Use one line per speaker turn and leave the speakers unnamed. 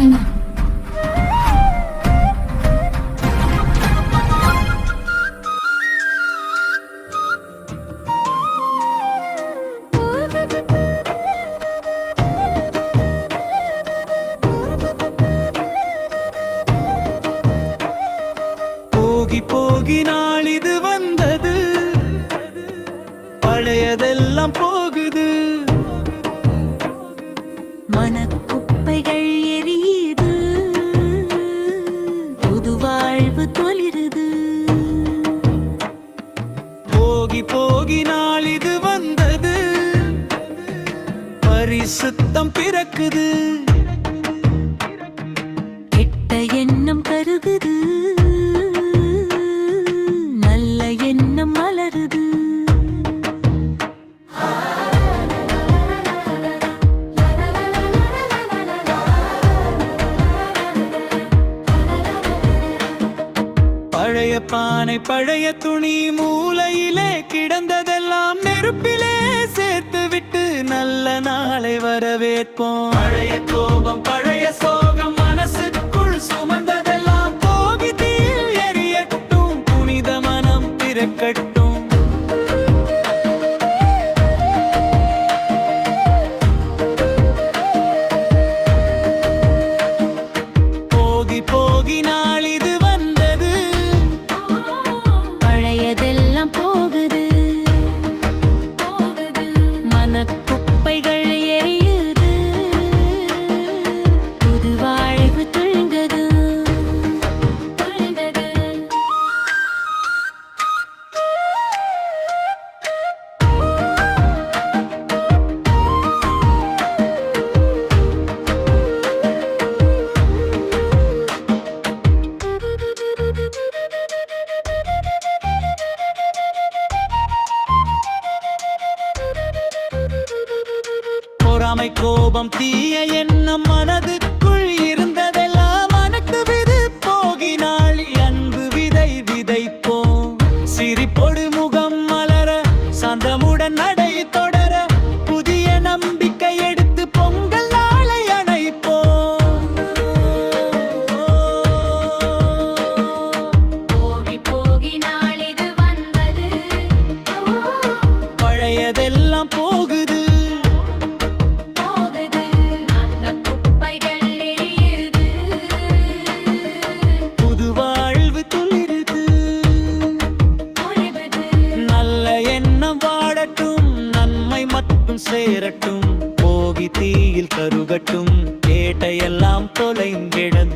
என்ன
போகி போகி நாள் இது வந்தது. பழையதெல்லாம் போகுது.
தொலிருது
போகி போகி நாள் இது வந்தது. பரிசுத்தம் பிறக்குது.
கெட்ட எண்ணம் கருகுது.
பழைய பானை பழைய துணி மூலையிலே கிடந்ததெல்லாம் நெருப்பிலே சேர்த்து விட்டு நல்ல நாளை வரவேற்போம். பழைய கோபம் பழைய
சோ
பொறாமை கோபம் தீய எண்ணம் மனதுக்குள் இருந்ததெல்லாம் அனைத்து விது போகினாள். அன்பு விதை விதைப்போம். சிரிப்போ சேரட்டும் போகி தீயில் கருகட்டும் கேட்டையெல்லாம் தொலைந்திட